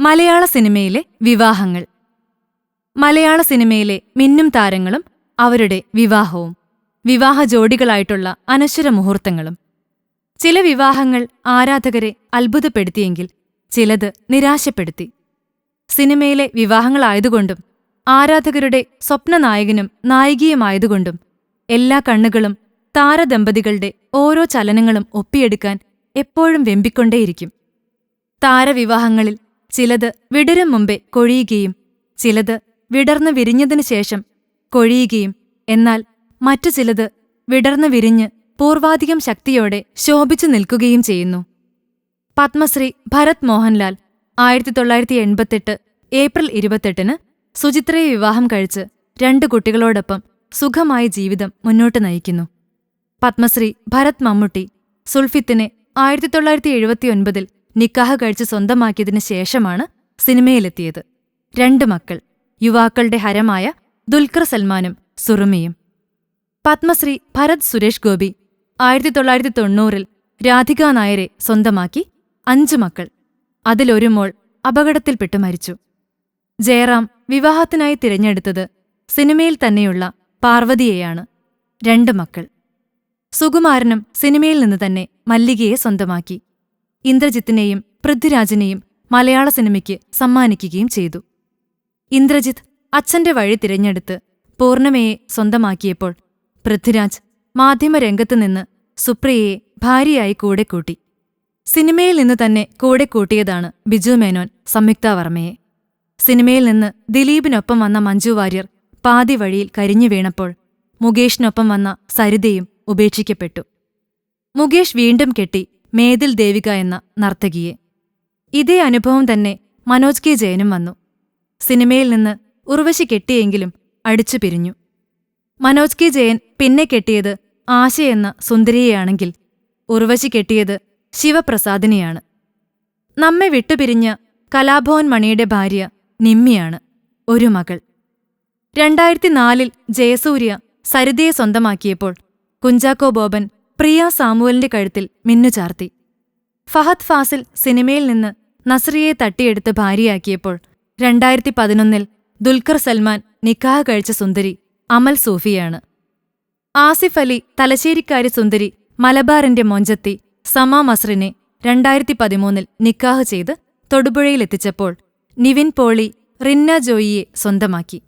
മലയാള സിനിമയിലെ വിവാഹങ്ങൾ. മലയാള സിനിമയിലെ മിന്നും താരങ്ങളും അവരുടെ വിവാഹവും വിവാഹ ജോഡികളായിട്ടുള്ള അനശ്വര മുഹൂർത്തങ്ങളും. ചില വിവാഹങ്ങൾ ആരാധകരെ അത്ഭുതപ്പെടുത്തിയെങ്കിൽ ചിലത് നിരാശപ്പെടുത്തി. സിനിമയിലെ വിവാഹങ്ങളായതുകൊണ്ടും ആരാധകരുടെ സ്വപ്നനായകനും നായികയുമായതുകൊണ്ടും എല്ലാ കണ്ണുകളും താരദമ്പതികളുടെ ഓരോ ചലനങ്ങളും ഒപ്പിയെടുക്കാൻ എപ്പോഴും വെമ്പിക്കൊണ്ടേയിരിക്കും. താരവിവാഹങ്ങളിൽ ചിലത് വിടരും മുമ്പേ കൊഴിയുകയും ചിലത് വിടർന്നു വിരിഞ്ഞതിനു ശേഷം കൊഴിയുകയും എന്നാൽ മറ്റു ചിലത് വിടർന്നു വിരിഞ്ഞ് പൂർവാധികം ശക്തിയോടെ ശോഭിച്ചു നിൽക്കുകയും ചെയ്യുന്നു. പത്മശ്രീ ഭരത് മോഹൻലാൽ ആയിരത്തി തൊള്ളായിരത്തി എൺപത്തെട്ട് ഏപ്രിൽ ഇരുപത്തെട്ടിന് സുചിത്രയെ വിവാഹം കഴിച്ച് രണ്ടു കുട്ടികളോടൊപ്പം സുഖമായ ജീവിതം മുന്നോട്ട് നയിക്കുന്നു. പത്മശ്രീ ഭരത് മമ്മൂട്ടി സുൽഫിത്തിനെ ആയിരത്തി തൊള്ളായിരത്തി എഴുപത്തിയൊൻപതിൽ നിക്കാഹ് കഴിച്ച് സ്വന്തമാക്കിയതിനു ശേഷമാണ് സിനിമയിലെത്തിയത്. രണ്ട് മക്കൾ യുവാക്കളുടെ ഹരമായ ദുൽഖർ സൽമാനും സുറുമിയും. പത്മശ്രീ ഭരത് സുരേഷ് ഗോപി ആയിരത്തി തൊള്ളായിരത്തി തൊണ്ണൂറിൽ രാധികാ നായരെ സ്വന്തമാക്കി അഞ്ചു മക്കൾ. അതിലൊരു മോൾ അപകടത്തിൽപ്പെട്ടു മരിച്ചു. ജയറാം വിവാഹത്തിനായി തിരഞ്ഞെടുത്തത് സിനിമയിൽ തന്നെയുള്ള പാർവതിയെയാണ്. രണ്ട് മക്കൾ. സുകുമാരനും സിനിമയിൽ നിന്ന് തന്നെ മല്ലികയെ സ്വന്തമാക്കി. ഇന്ദ്രജിത്തിനെയും പൃഥ്വിരാജിനെയും മലയാള സിനിമയ്ക്ക് സമ്മാനിക്കുകയും ചെയ്തു. ഇന്ദ്രജിത്ത് അച്ഛന്റെ വഴി തിരഞ്ഞെടുത്ത് പൂർണമയെ സ്വന്തമാക്കിയപ്പോൾ പൃഥ്വിരാജ് മാധ്യമരംഗത്തു നിന്ന് സുപ്രിയയെ ഭാര്യയായി കൂടെ കൂട്ടി സിനിമയിൽ നിന്ന് തന്നെ കൂടെ കൂട്ടിയതാണ് ബിജു മേനോൻ സംയുക്ത വർമ്മയെ. സിനിമയിൽ നിന്ന് ദിലീപിനൊപ്പം വന്ന മഞ്ജു വാര്യർ പാതി വഴിയിൽ കരിഞ്ഞു വീണപ്പോൾ മുകേഷിനൊപ്പം വന്ന സരിതയും ഉപേക്ഷിക്കപ്പെട്ടു. മുകേഷ് വീണ്ടും കെട്ടി മേതിൽ ദേവിക എന്ന നർത്തകിയെ. ഇതേ അനുഭവം തന്നെ മനോജ് കെ ജയനും വന്നു. സിനിമയിൽ നിന്ന് ഉർവശി കെട്ടിയെങ്കിലും അടിച്ചു പിരിഞ്ഞു. മനോജ് കെ ജയൻ പിന്നെ കെട്ടിയത് ആശ എന്ന സുന്ദരിയെയാണെങ്കിൽ ഉർവശി കെട്ടിയത് ശിവപ്രസാദിനെയാണ്. നമ്മെ വിട്ടുപിരിഞ്ഞ കലാഭവൻ മണിയുടെ ഭാര്യ നിമ്മിയാണ് ഒരു മകൾ. രണ്ടായിരത്തി നാലിൽ ജയസൂര്യ സരിതയെ സ്വന്തമാക്കിയപ്പോൾ കുഞ്ചാക്കോ ബോബൻ പ്രിയ സാമുവലിന്റെ കഴുത്തിൽ മിന്നുചാർത്തി ഫഹദ് ഫാസിൽ സിനിമയിൽ നിന്ന് നസ്രിയെ തട്ടിയെടുത്ത് ഭാര്യയാക്കിയപ്പോൾ രണ്ടായിരത്തി പതിനൊന്നിൽ ദുൽഖർ സൽമാൻ നിക്കാഹ് കഴിച്ച സുന്ദരി അമൽ സൂഫിയാണ്. ആസിഫ് അലി തലശ്ശേരിക്കാരി സുന്ദരി മലബാറിന്റെ മൊഞ്ചത്തി സമാ മസ്രിനെ രണ്ടായിരത്തി പതിമൂന്നിൽ നിക്കാഹ് ചെയ്ത് തൊടുപുഴയിലെത്തിച്ചപ്പോൾ നിവിൻ പോളി റിന്ന ജോയിയെ സ്വന്തമാക്കി.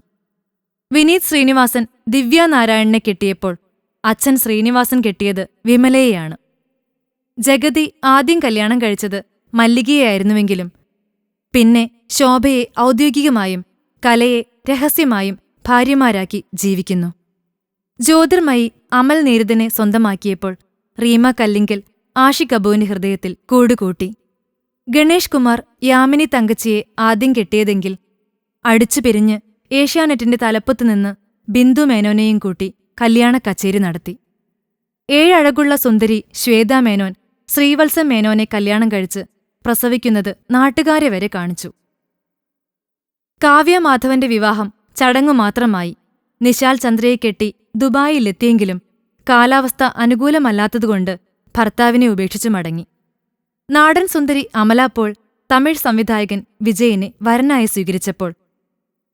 വിനീത് ശ്രീനിവാസൻ ദിവ്യ നാരായണനെ കെട്ടിയപ്പോൾ അച്ഛൻ ശ്രീനിവാസൻ കെട്ടിയത് വിമലയെയാണ്. ജഗതി ആദ്യം കല്യാണം കഴിച്ചത് മല്ലികയായിരുന്നുവെങ്കിലും പിന്നെ ശോഭയെ ഔദ്യോഗികമായും കലയെ രഹസ്യമായും ഭാര്യമാരാക്കി ജീവിക്കുന്നു. ജ്യോതിർമയി അമൽ നേരിതനെ സ്വന്തമാക്കിയപ്പോൾ റീമ കല്ലിങ്കൽ ആഷി കബൂവിന്റെ ഹൃദയത്തിൽ കൂടുകൂട്ടി. ഗണേഷ് കുമാർ യാമിനി തങ്കച്ചിയെ ആദ്യം കെട്ടിയതെങ്കിൽ അടിച്ചു പിരിഞ്ഞ് ഏഷ്യാനെറ്റിന്റെ തലപ്പത്തുനിന്ന് ബിന്ദു മേനോനെയും കൂട്ടി കല്യാണ കച്ചേരി നടത്തി. ഏഴഴകുള്ള സുന്ദരി ശ്വേതാ മേനോൻ ശ്രീവത്സം മേനോനെ കല്യാണം കഴിച്ച് പ്രസവിക്കുന്നത് നാട്ടുകാരെ വരെ കാണിച്ചു. കാവ്യ മാധവന്റെ വിവാഹം ചടങ്ങു മാത്രമായി. നിശാൽ ചന്ദ്രയെ കെട്ടി ദുബായിലെത്തിയെങ്കിലും കാലാവസ്ഥ അനുകൂലമല്ലാത്തതുകൊണ്ട് ഭർത്താവിനെ ഉപേക്ഷിച്ചു മടങ്ങി. നാടൻ സുന്ദരി അമലാപ്പോൾ തമിഴ് സംവിധായകൻ വിജയനെ വരനായി സ്വീകരിച്ചപ്പോൾ.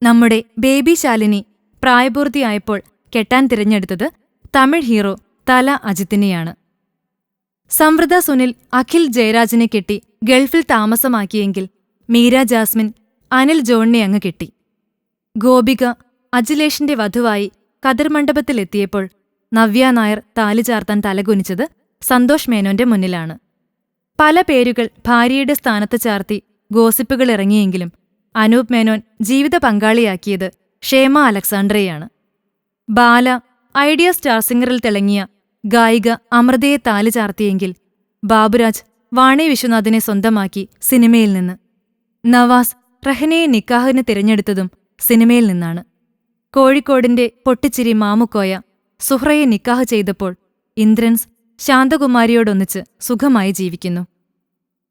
നമ്മുടെ ബേബി ശാലിനി പ്രായപൂർത്തിയായപ്പോൾ കെട്ടാൻ തിരഞ്ഞെടുത്തത് തമിഴ് ഹീറോ തല അജിത്തിനെയാണ്. സംവൃത സുനിൽ അഖിൽ ജയരാജിനെ കെട്ടി ഗൾഫിൽ താമസമാക്കിയെങ്കിൽ മീര ജാസ്മിൻ അനിൽ ജോണിനെ അങ്ങ് കെട്ടി. ഗോപിക അജിലേഷിന്റെ വധുവായി കതിർമണ്ഡപത്തിലെത്തിയപ്പോൾ നവ്യ നായർ താലി ചാർത്താൻ തലകുനിച്ചത് സന്തോഷ് മേനോന്റെ മുന്നിലാണ്. പല പേരുകൾ ഭാര്യയുടെ സ്ഥാനത്ത് ചാർത്തി ഗോസിപ്പുകൾ ഇറങ്ങിയെങ്കിലും അനൂപ് മേനോൻ ജീവിത പങ്കാളിയാക്കിയത് ക്ഷേമ അലക്സാണ്ട്രയാണ്. ബാല ഐഡിയ സ്റ്റാർ സിംഗറിൽ തിളങ്ങിയ ഗായിക അമൃതയെ താലി ചാർത്തിയെങ്കിൽ ബാബുരാജ് വാണി വിശ്വനാഥിനെ സ്വന്തമാക്കി സിനിമയിൽ നിന്ന്. നവാസ് റഹനയെ നിക്കാഹിന് തിരഞ്ഞെടുത്തതും സിനിമയിൽ നിന്നാണ്. കോഴിക്കോടിന്റെ പൊട്ടിച്ചിരി മാമുക്കോയ സുഹ്റയെ നിക്കാഹ് ചെയ്തപ്പോൾ ഇന്ദ്രൻസ് ശാന്തകുമാരിയോടൊന്നിച്ച് സുഖമായി ജീവിക്കുന്നു.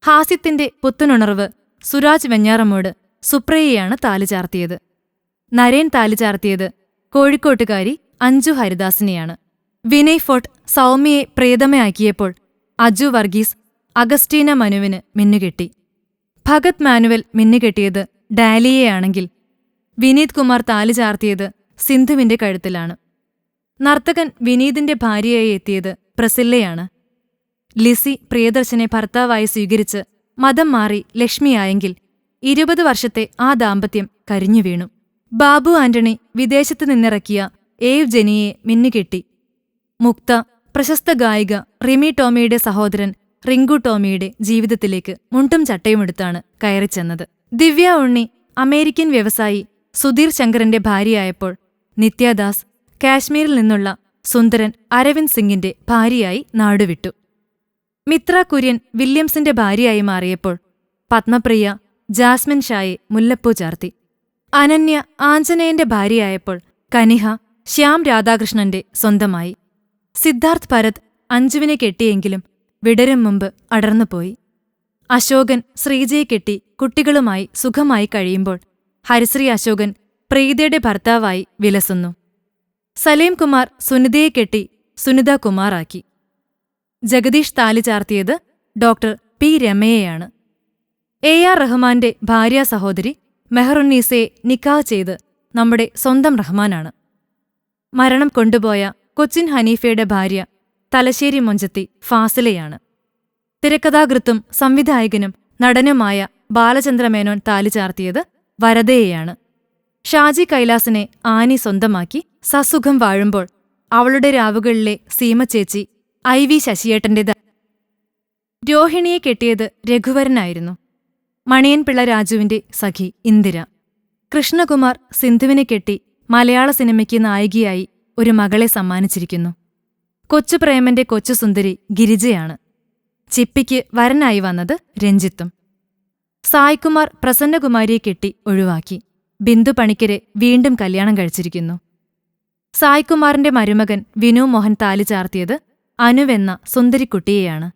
ഹാസ്യത്തിന്റെ പുത്തനുണർവ് സുരാജ് വെഞ്ഞാറമ്മോട് സുപ്രയെയാണ് താലി ചാർത്തിയത്. നരേൻ താലി ചാർത്തിയത് കോഴിക്കോട്ടുകാരി അഞ്ജു ഹരിദാസിനെയാണ്. വിനയ് ഫോർട്ട് സൗമ്യയെ പ്രേതമയാക്കിയപ്പോൾ അജു വർഗീസ് അഗസ്റ്റീന മനുവിന് മിന്നുകെട്ടി. ഭഗത് മാനുവൽ മിന്നുകെട്ടിയത് ഡാലിയെയാണെങ്കിൽ വിനീത് കുമാർ താലി ചാർത്തിയത് സിന്ധുവിന്റെ കഴുത്തിലാണ്. നർത്തകൻ വിനീതിന്റെ ഭാര്യയായി എത്തിയത് പ്രസില്ലയാണ്. ലിസി പ്രിയദർശനെ ഭർത്താവായി സ്വീകരിച്ച് മതം മാറി ലക്ഷ്മിയായെങ്കിൽ ഇരുപത് വർഷത്തെ ആ ദാമ്പത്യം കരിഞ്ഞു വീണു. ബാബു ആന്റണി വിദേശത്ത് നിന്നിറക്കിയ ഏവ് ജെനിയെ മിന്നുകെട്ടി മുക്ത പ്രശസ്ത ഗായിക റിമി ടോമിയുടെ സഹോദരൻ റിങ്കു ടോമിയുടെ ജീവിതത്തിലേക്ക് മുണ്ടും ചട്ടയുമെടുത്താണ് കയറിച്ചെന്നത് ദിവ്യ ഉണ്ണി അമേരിക്കൻ വ്യവസായി സുധീർ ശങ്കറിന്റെ ഭാര്യയായപ്പോൾ നിത്യദാസ് കാശ്മീരിൽ നിന്നുള്ള സുന്ദരൻ അരവിന്ദ് സിംഗിന്റെ ഭാര്യയായി നാടുവിട്ടു. മിത്ര കുര്യൻ വില്യംസിന്റെ ഭാര്യയായി മാറിയപ്പോൾ പത്മപ്രിയ ജാസ്മിൻ ഷായെ മുല്ലപ്പൂ ചാർത്തി. അനന്യ ആഞ്ജനേയന്റെ ഭാര്യയായപ്പോൾ കനിഹ ശ്യാം രാധാകൃഷ്ണന്റെ സ്വന്തമായി. സിദ്ധാർത്ഥ് ഭരത് അഞ്ജുവിനെ കെട്ടിയെങ്കിലും വിടരും മുമ്പ് അടർന്നുപോയി. അശോകൻ ശ്രീജയെ കെട്ടി കുട്ടികളുമായി സുഖമായി കഴിയുമ്പോൾ ഹരിശ്രീ അശോകൻ പ്രീതയുടെ ഭർത്താവായി വിലസുന്നു. സലീം കുമാർ സുനിതയെ കെട്ടി സുനിത കുമാറാക്കി. ജഗദീഷ് താലി ചാർത്തിയത് ഡോക്ടർ പി രമയെയാണ്. എ ആർ റഹ്മാന്റെ ഭാര്യാ സഹോദരി മെഹറുന്നീസയെ നിക്കാഹ് ചെയ്ത് നമ്മുടെ സ്വന്തം റഹ്മാനാണ്. മരണം കൊണ്ടുപോയ കൊച്ചിൻ ഹനീഫയുടെ ഭാര്യ തലശ്ശേരി മൊഞ്ചത്തി ഫാസിലയാണ്. തിരക്കഥാകൃത്തും സംവിധായകനും നടനുമായ ബാലചന്ദ്രമേനോൻ താലി ചാർത്തിയത് വരദയെയാണ് ഷാജി കൈലാസിനെ ആനി സ്വന്തമാക്കി സസുഖം വാഴുമ്പോൾ അവളുടെ രാവുകളിലെ സീമച്ചേച്ചി ഐ വി ശശിയേട്ടന്റേത് രോഹിണിയെ കെട്ടിയത് രഘുവരനായിരുന്നു. മണിയൻപിള്ള രാജുവിന്റെ സഖി ഇന്ദിര. കൃഷ്ണകുമാർ സിന്ധുവിനെ കെട്ടി മലയാള സിനിമയ്ക്ക് നായികയായി ഒരു മകളെ സമ്മാനിച്ചിരിക്കുന്നു. കൊച്ചുപ്രേമന്റെ കൊച്ചുസുന്ദരി ഗിരിജയാണ്. ചിപ്പിക്ക് വരനായി വന്നത് രഞ്ജിത്തും. സായ്കുമാർ പ്രസന്നകുമാരിയെ കെട്ടി ഒഴിവാക്കി. ബിന്ദു പണിക്കരെ വീണ്ടും കല്യാണം കഴിച്ചിരിക്കുന്നു. സായ്കുമാറിന്റെ മരുമകൻ വിനു മോഹൻ താലി ചാർത്തിയത് അനുവെന്ന സുന്ദരിക്കുട്ടിയെയാണ്.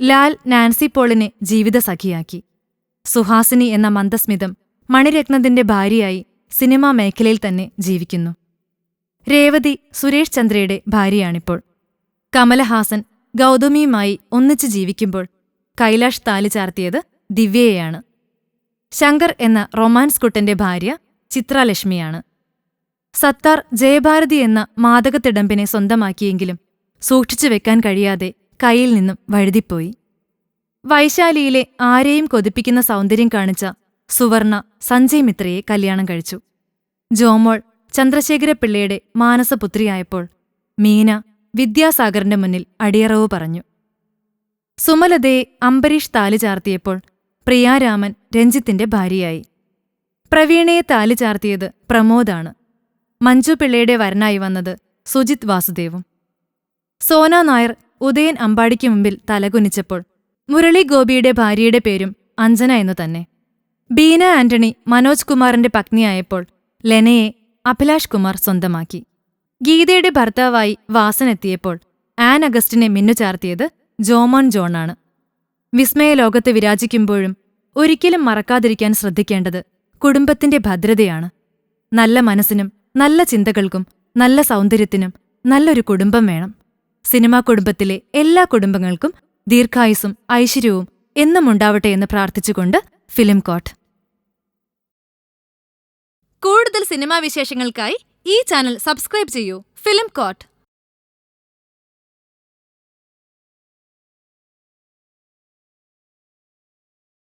ലാൽ നാൻസി പോളിനെ ജീവിതസഖിയാക്കി സുഹാസിനി എന്ന മന്ദസ്മിതം മണിരത്നത്തിന്റെ ഭാര്യയായി സിനിമാ മേഖലയിൽ തന്നെ ജീവിക്കുന്നു. രേവതി സുരേഷ് ചന്ദ്രയുടെ ഭാര്യയാണിപ്പോൾ. കമലഹാസൻ ഗൗതമിയുമായി ഒന്നിച്ചു ജീവിക്കുമ്പോൾ കൈലാഷ് താലി ചാർത്തിയത് ദിവ്യയെയാണ്. ശങ്കർ എന്ന റൊമാൻസ് കുട്ടന്റെ ഭാര്യ ചിത്രാലക്ഷ്മിയാണ്. സത്താർ ജയഭാരതി എന്ന മാതകത്തിടമ്പിനെ സ്വന്തമാക്കിയെങ്കിലും സൂക്ഷിച്ചു വെക്കാൻ കഴിയാതെ കൈയിൽ നിന്നും വഴുതിപ്പോയി. വൈശാലിയിലെ ആരെയും കൊതിപ്പിക്കുന്ന സൗന്ദര്യം കാണിച്ച സുവർണ സഞ്ജയ് മിത്രയെ കല്യാണം കഴിച്ചു. ജോമോൾ ചന്ദ്രശേഖരപിള്ളയുടെ മാനസപുത്രിയായപ്പോൾ മീന വിദ്യാസാഗറിന്റെ മുന്നിൽ അടിയറവ് പറഞ്ഞു. സുമലതയെ അംബരീഷ് താലി ചാർത്തിയപ്പോൾ പ്രിയാരാമൻ രഞ്ജിത്തിന്റെ ഭാര്യയായി. പ്രവീണയെ താലി ചാർത്തിയത് പ്രമോദാണ്. മഞ്ജു പിള്ളയുടെ വരനായി വന്നത് സുജിത് വാസുദേവും. സോന നായർ ഉദയൻ അമ്പാടിക്ക് മുമ്പിൽ തലകുനിച്ചപ്പോൾ മുരളി ഗോപിയുടെ ഭാര്യയുടെ പേരും അഞ്ജന എന്നു തന്നെ. ബീന ആന്റണി മനോജ് കുമാറിന്റെ പത്നിയായപ്പോൾ ലെനയെ അഭിലാഷ് കുമാർ സ്വന്തമാക്കി. ഗീതയുടെ ഭർത്താവായി വാസനെത്തിയപ്പോൾ ആൻ അഗസ്റ്റിനെ മിന്നുചാർത്തിയത് ജോമോൻ ജോണാണ് വിസ്മയലോകത്ത് വിരാജിക്കുമ്പോഴും ഒരിക്കലും മറക്കാതിരിക്കാൻ ശ്രദ്ധിക്കേണ്ടത് കുടുംബത്തിന്റെ ഭദ്രതയാണ്. നല്ല മനസ്സിനും നല്ല ചിന്തകൾക്കും നല്ല സൗന്ദര്യത്തിനും നല്ലൊരു കുടുംബം വേണം. സിനിമാ കുടുംബത്തിലെ എല്ലാ കുടുംബങ്ങൾക്കും ദീർഘായുസും ഐശ്വര്യവും എന്നും ഉണ്ടാവട്ടെ എന്ന് പ്രാർത്ഥിച്ചുകൊണ്ട് ഫിലിം കോട്ട്. കൂടുതൽ സിനിമാ വിശേഷങ്ങൾക്കായി ഈ ചാനൽ സബ്സ്ക്രൈബ് ചെയ്യൂ ഫിലിം കോട്ട്.